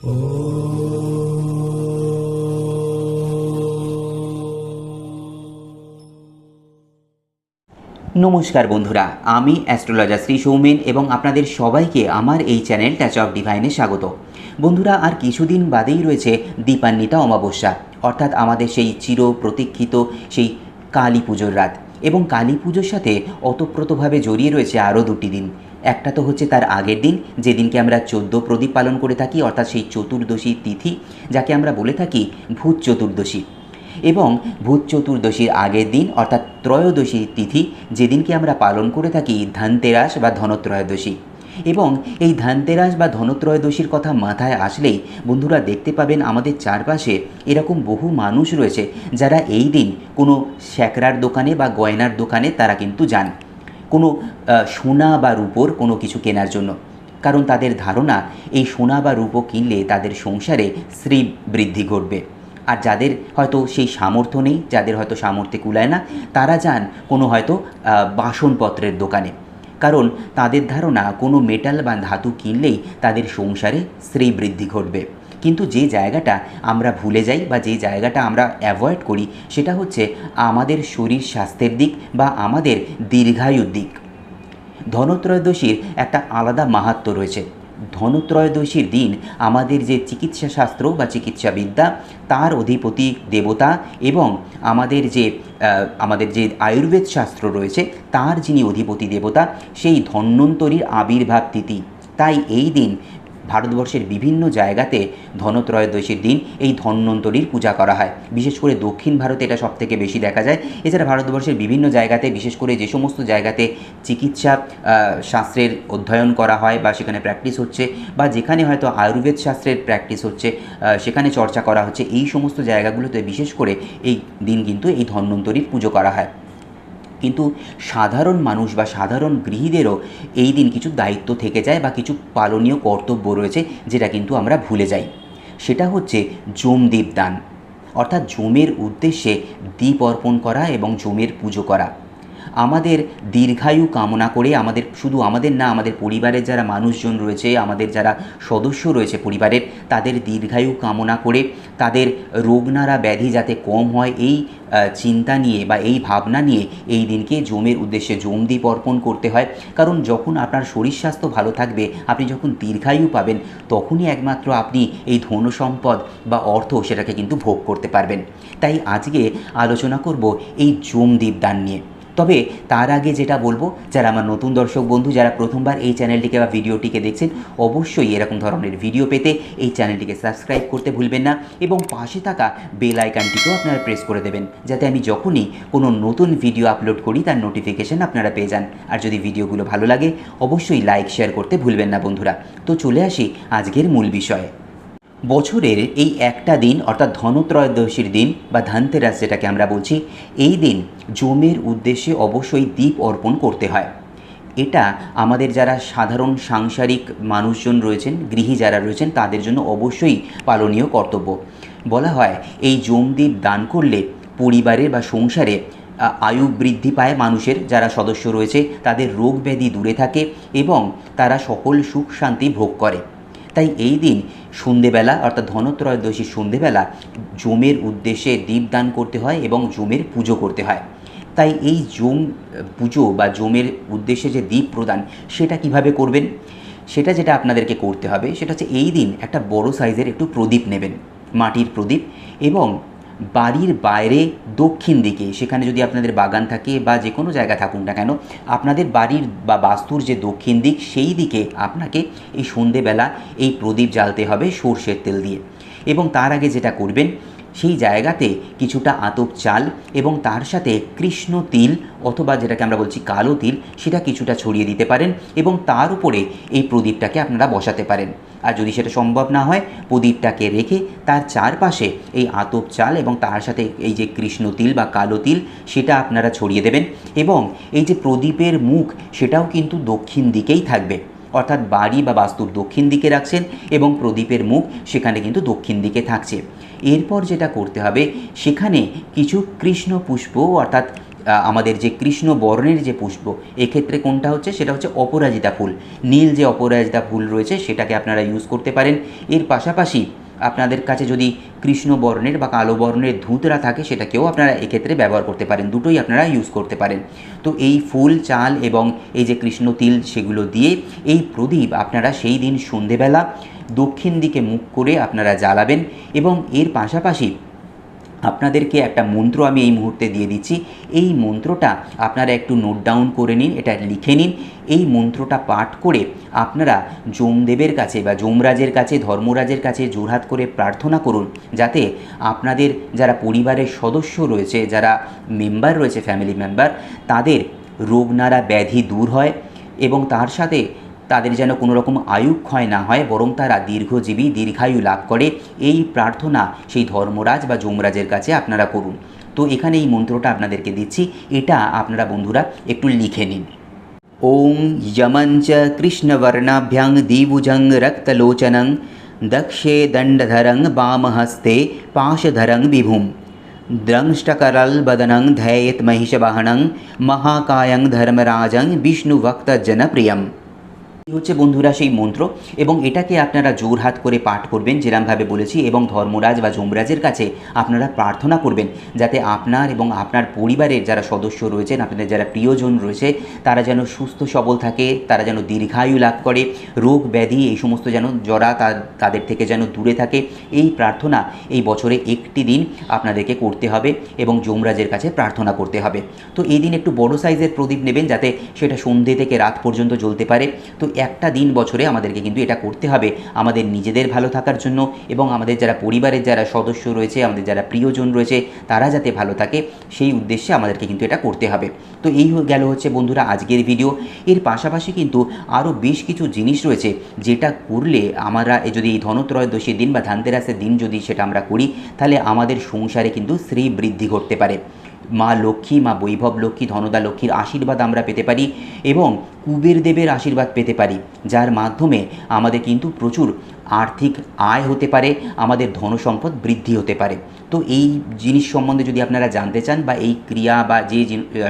নমস্কার বন্ধুরা, আমি অ্যাস্ট্রোলজার শ্রী সৌমেন এবং আপনাদের সবাইকে আমার এই চ্যানেল টাচ অফ ডিভাইনে স্বাগত। বন্ধুরা, আর কিছুদিন বাদেই রয়েছে দীপান্বিতা অমাবস্যা, অর্থাৎ আমাদের সেই চির প্রতীক্ষিত সেই কালী পুজোর রাত এবং কালী পুজোর সাথে ওতপ্রোতভাবে জড়িয়ে রয়েছে আরও দুটি দিন। একটা তো হচ্ছে তার আগের দিন, যেদিনকে আমরা চোদ্দ প্রদীপ পালন করে থাকি, অর্থাৎ সেই চতুর্দশী তিথি, যাকে আমরা বলে থাকি ভূত চতুর্দশী। এবং ভূত চতুর্দশীর আগের দিন, অর্থাৎ ত্রয়োদশী তিথি, যেদিনকে আমরা পালন করে থাকি ধনতেরাস বা ধনত্রয়োদশী। এবং এই ধনতেরাস বা ধনত্রয়োদশীর কথা মাথায় আসলেই, বন্ধুরা দেখতে পাবেন আমাদের চারপাশে এরকম বহু মানুষ রয়েছে, যারা এই দিন কোনো স্যাকরার দোকানে বা গয়নার দোকানে তারা কিন্তু যান। কোনো সোনা বা রূপোর কোনো কিছু কেনার জন্য। কারণ তাদের ধারণা, এই সোনা বা রূপো কিনলে তাদের সংসারে শ্রী বৃদ্ধি ঘটবে। আর যাদের হয়তো সেই সামর্থ্য নেই, যাদের হয়তো সামর্থ্যে কুলায় না, তারা যান কোনো হয়তো বাসনপত্রের দোকানে। কারণ তাদের ধারণা, কোনো মেটাল বা ধাতু কিনলেই তাদের সংসারে শ্রী বৃদ্ধি ঘটবে। কিন্তু যে জায়গাটা আমরা ভুলে যাই বা যে জায়গাটা আমরা অ্যাভয়েড করি, সেটা হচ্ছে আমাদের শরীর স্বাস্থ্যের দিক বা আমাদের দীর্ঘায়ুর দিক। ধনত্রয়োদশীর একটা আলাদা মাহাত্ম রয়েছে। ধনত্রয়োদশীর দিন আমাদের যে চিকিৎসা শাস্ত্র বা চিকিৎসা বিদ্যা তার অধিপতি দেবতা এবং আমাদের যে আমাদের যে আয়ুর্বেদ শাস্ত্র রয়েছে, তার যিনি অধিপতি দেবতা, সেই ধন্বন্তরীর আবির্ভাব তিথি। তাই এই দিন ভারতবর্ষের বিভিন্ন জায়গাতে ধনত্রয়োদশীর দিন এই ধন্বন্তরীর পূজা করা হয়। বিশেষ করে দক্ষিণ ভারতে এটা সবথেকে বেশি দেখা যায়। এছাড়া ভারতবর্ষের বিভিন্ন জায়গাতে, বিশেষ করে যে সমস্ত জায়গাতে চিকিৎসা শাস্ত্রের অধ্যয়ন করা হয় বা সেখানে প্র্যাকটিস হচ্ছে বা যেখানে হয়তো আয়ুর্বেদ শাস্ত্রের প্র্যাকটিস হচ্ছে সেখানে চর্চা করা হচ্ছে, এই সমস্ত জায়গাগুলোতে বিশেষ করে এই দিন কিন্তু এই ধন্বন্তরীর পুজো করা হয়। কিন্তু সাধারণ মানুষ বা সাধারণ গৃহীদেরও এই দিন কিছু দায়িত্ব থেকে যায় বা কিছু পালনীয় কর্তব্য রয়েছে যেটা কিন্তু আমরা ভুলে যাই। সেটা হচ্ছে জম দীপদান অর্থাৎ জমের উদ্দেশ্যে দ্বীপ অর্পণ করা এবং জমের পুজো করা। আমাদের দীর্ঘায়ু কামনা করে আমাদের, শুধু আমাদের না, আমাদের পরিবারের যারা মানুষজন রয়েছে, আমাদের যারা সদস্য রয়েছে পরিবারের, তাদের দীর্ঘায়ু কামনা করে তাদের রোগনারা ব্যাধি যাতে কম হয়, এই চিন্তা নিয়ে বা এই ভাবনা নিয়ে এই দিনকে জমের উদ্দেশ্যে জমদ্বীপ অর্পণ করতে হয়। কারণ যখন আপনার শরীর স্বাস্থ্য ভালো থাকবে, আপনি যখন দীর্ঘায়ু পাবেন, তখনই একমাত্র আপনি এই ধন সম্পদ বা অর্থ সেটাকে কিন্তু ভোগ করতে পারবেন। তাই আজকে আলোচনা করব এই জমদ্বীপ দান নিয়ে। তবে তার আগে যেটা বলব, যারা আমার নতুন দর্শক বন্ধু, যারা প্রথমবার এই চ্যানেলটিকে বা ভিডিওটিকে দেখছেন, অবশ্যই এরকম ধরনের ভিডিও পেতে এই চ্যানেলটিকে সাবস্ক্রাইব করতে ভুলবেন না এবং পাশে থাকা বেল আইকনটিকেও আপনারা প্রেস করে দেবেন, যাতে আমি যখনই কোনো নতুন ভিডিও আপলোড করি, তার নোটিফিকেশন আপনারা পেয়ে যান। আর যদি ভিডিওগুলো ভালো লাগে, অবশ্যই লাইক, শেয়ার করতে ভুলবেন না বন্ধুরা। তো চলে আসি আজকের মূল বিষয়ে। বছরের এই একটা দিন, অর্থাৎ ধনত্রয়োদশীর দিন বা ধনতেরাস যেটাকে আমরা বলছি, এই দিন জমের উদ্দেশ্যে অবশ্যই দ্বীপ অর্পণ করতে হয়। এটা আমাদের যারা সাধারণ সাংসারিক মানুষজন রয়েছেন, গৃহী যারা রয়েছেন, তাদের জন্য অবশ্যই পালনীয় কর্তব্য। বলা হয়, এই জমদ্বীপ দান করলে পরিবারে বা সংসারে আয়ু বৃদ্ধি পায় মানুষের, যারা সদস্য রয়েছে, তাদের রোগ ব্যাধি দূরে থাকে এবং তারা সকল সুখ শান্তি ভোগ করে। তাই এই দিন সন্ধেবেলা, অর্থাৎ ধনত্রয়োদশীর সন্ধেবেলা, জমের উদ্দেশ্যে দীপদান করতে হয় এবং জমের পুজো করতে হয়। তাই এই জম, পুজো বা জমের উদ্দেশ্যে যে দীপ প্রদান, সেটা কীভাবে করবেন? সেটা যেটা আপনাদেরকে করতে হবে, সেটা হচ্ছে এই দিন একটা বড় সাইজের একটু প্রদীপ নেবেন, মাটির প্রদীপ এবং বাড়ির বাইরে দক্ষিণ দিকে, সেখানে যদি আপনাদের বাগান থাকে বা যে কোনো জায়গা থাকুন না কেন, আপনাদের বাড়ির বা বাস্তুর যে দক্ষিণ দিক, সেই দিকে আপনাকে এই সন্ধেবেলা এই প্রদীপ জ্বালতে হবে সর্ষের তেল দিয়ে। এবং তার আগে যেটা করবেন সেই জায়গাতে কিছুটা আতপ চাল এবং তার সাথে কৃষ্ণ তিল অথবা যেটাকে আমরা বলছি কালো তিল, সেটা কিছুটা ছড়িয়ে দিতে পারেন এবং তার উপরে এই প্রদীপটাকে আপনারা বসাতে পারেন। আর যদি সেটা সম্ভব না হয়, প্রদীপটাকে রেখে তার চারপাশে এই আতপ চাল এবং তার সাথে এই যে কৃষ্ণ তিল বা কালো তিল, সেটা আপনারা ছড়িয়ে দেবেন এবং এই যে প্রদীপের মুখ, সেটাও কিন্তু দক্ষিণ দিকেই থাকবে। অর্থাৎ বাড়ি বা বাস্তুর দক্ষিণ দিকে রাখছেন এবং প্রদীপের মুখ সেখানে কিন্তু দক্ষিণ দিকে থাকছে। এরপর যেটা করতে হবে, সেখানে কিছু কৃষ্ণ পুষ্প, অর্থাৎ আমাদের যে কৃষ্ণ বর্ণের যে পুষ্প, এক্ষেত্রে কোনটা হচ্ছে? সেটা হচ্ছে অপরাজিতা ফুল। নীল যে অপরাজিতা ফুল রয়েছে, সেটাকে আপনারা ইউজ করতে পারেন। এর পাশাপাশি আপনাদের কাছে যদি কৃষ্ণ বর্ণের বা কালো বর্ণের ধুতরা থাকে, সেটাকেও আপনারা এক্ষেত্রে ব্যবহার করতে পারেন। দুটোই আপনারা ইউজ করতে পারেন। তো এই ফুল, চাল এবং এই যে কৃষ্ণ তিল, সেগুলো দিয়ে এই প্রদীপ আপনারা সেই দিন সন্ধেবেলা দক্ষিণ দিকে মুখ করে আপনারা জ্বালাবেন এবং এর পাশাপাশি আপনাদেরকে একটা মন্ত্র আমি এই মুহূর্তে দিয়ে দিচ্ছি। এই মন্ত্রটা আপনারা একটু নোট ডাউন করে নিন, এটা লিখে নিন। এই মন্ত্রটা পাঠ করে আপনারা যমদেবের কাছে বা যমরাজের কাছে, ধর্মরাজের কাছে জোরহাত করে প্রার্থনা করুন, যাতে আপনাদের যারা পরিবারের সদস্য রয়েছে, যারা মেম্বার রয়েছে ফ্যামিলি মেম্বার তাদের রোগনারা ব্যাধি দূর হয় এবং তার সাথে তাদের যেন কোনো রকম আয়ুক্ষয় না হয়, বরং তারা দীর্ঘজীবী দীর্ঘায়ু লাভ করে, এই প্রার্থনা সেই ধর্মরাজ বা যমরাজের কাছে আপনারা করুন। তো এখানে এই মন্ত্রটা আপনাদেরকে দিচ্ছি, এটা আপনারা বন্ধুরা একটু লিখে নিন। ওং যমঞ্চ কৃষ্ণবর্ণাভ্যাং দ্বিভুজং রক্তলোচনং দক্ষে দণ্ডধরং বামহস্তে পাশধরং বিভুম। দ্রংষ্টকরলবদनं ধ্যায়েত মহিষবাহনং মহাকায়ং ধর্মরাজং বিষ্ণুভক্তজনপ্রিয়ম। এই হচ্ছে বন্ধুরা সেই মন্ত্র এবং এটাকে আপনারা জোরহাত করে পাঠ করবেন যেরমভাবে বলেছি, এবং ধর্মরাজ বা যমরাজের কাছে আপনারা প্রার্থনা করবেন যাতে আপনার এবং আপনার পরিবারের যারা সদস্য রয়েছেন, আপনাদের যারা প্রিয়জন রয়েছে, তারা যেন সুস্থ সবল থাকে, তারা যেন দীর্ঘায়ু লাভ করে, রোগ, ব্যাধি এই সমস্ত যেন জরা তাদের থেকে যেন দূরে থাকে, এই প্রার্থনা এই বছরে একটি দিন আপনাদেরকে করতে হবে এবং যমরাজের কাছে প্রার্থনা করতে হবে। তো এই দিন একটু বড় সাইজের প্রদীপ নেবেন যাতে সেটা সন্ধে থেকে রাত পর্যন্ত জ্বলতে পারে। তো একটা দিন বছরে আমাদেরকে কিন্তু এটা করতে হবে। আমাদের নিজেদের ভালো থাকার জন্য এবং আমাদের যারা পরিবারের যারা সদস্য রয়েছে, আমাদের যারা প্রিয়জন রয়েছে, তারা যাতে ভালো থাকে, সেই উদ্দেশ্যে আমাদেরকে কিন্তু এটা করতে হবে। তো এই গেল হচ্ছে বন্ধুরা আজকের ভিডিও এর পাশাপাশি কিন্তু আরও বেশ কিছু জিনিস রয়েছে যেটা করলে আমরা যদি এই ধনত্রয়োদশীর দিন বা ধানতেরাসের দিন যদি সেটা আমরা করি, তাহলে আমাদের সংসারে কিন্তু শ্রী বৃদ্ধি ঘটতে পারে। মা লক্ষ্মী, মা বৈভব লক্ষ্মী, ধনদা লক্ষ্মীর আশীর্বাদ আমরা পেতে পারি এবং কুবের দেবের আশীর্বাদ পেতে পারি, যার মাধ্যমে আমাদের কিন্তু প্রচুর আর্থিক আয় হতে পারে, আমাদের ধনসম্পদ বৃদ্ধি হতে পারে। তো এই জিনিস সম্বন্ধে যদি আপনারা জানতে চান বা এই ক্রিয়া বা যে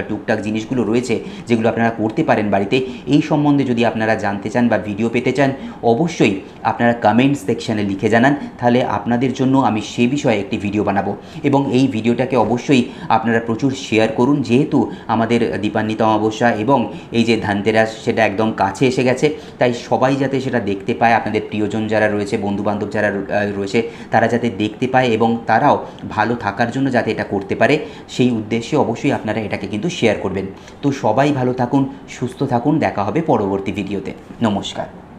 টুকটাক জিনিসগুলো রয়েছে যেগুলো আপনারা করতে পারেন বাড়িতে, এই সম্বন্ধে যদি আপনারা জানতে চান বা ভিডিও পেতে চান, অবশ্যই আপনারা কমেন্ট সেকশানে লিখে জানান। তাহলে আপনাদের জন্য আমি সে বিষয়ে একটি ভিডিও বানাবো। এবং এই ভিডিওটাকে অবশ্যই আপনারা প্রচুর শেয়ার করুন। যেহেতু আমাদের দীপান্বিত অমাবস্যা এবং এই যে ধানতেরাস, সেটা একদম কাছে এসে গেছে। তাই সবাই যাতে সেটা দেখতে পায়, আপনাদের প্রিয়জন যারা রয়েছে, বন্ধুবান্ধব যারা রয়েছে, তারা যাতে দেখতে পায় এবং তারাও ভালো থাকার জন্য যাতে এটা করতে পারে, সেই উদ্দেশ্যে অবশ্যই আপনারা এটাকে কিন্তু শেয়ার করবেন। তো সবাই ভালো থাকুন, সুস্থ থাকুন, দেখা হবে পরবর্তী ভিডিওতে নমস্কার।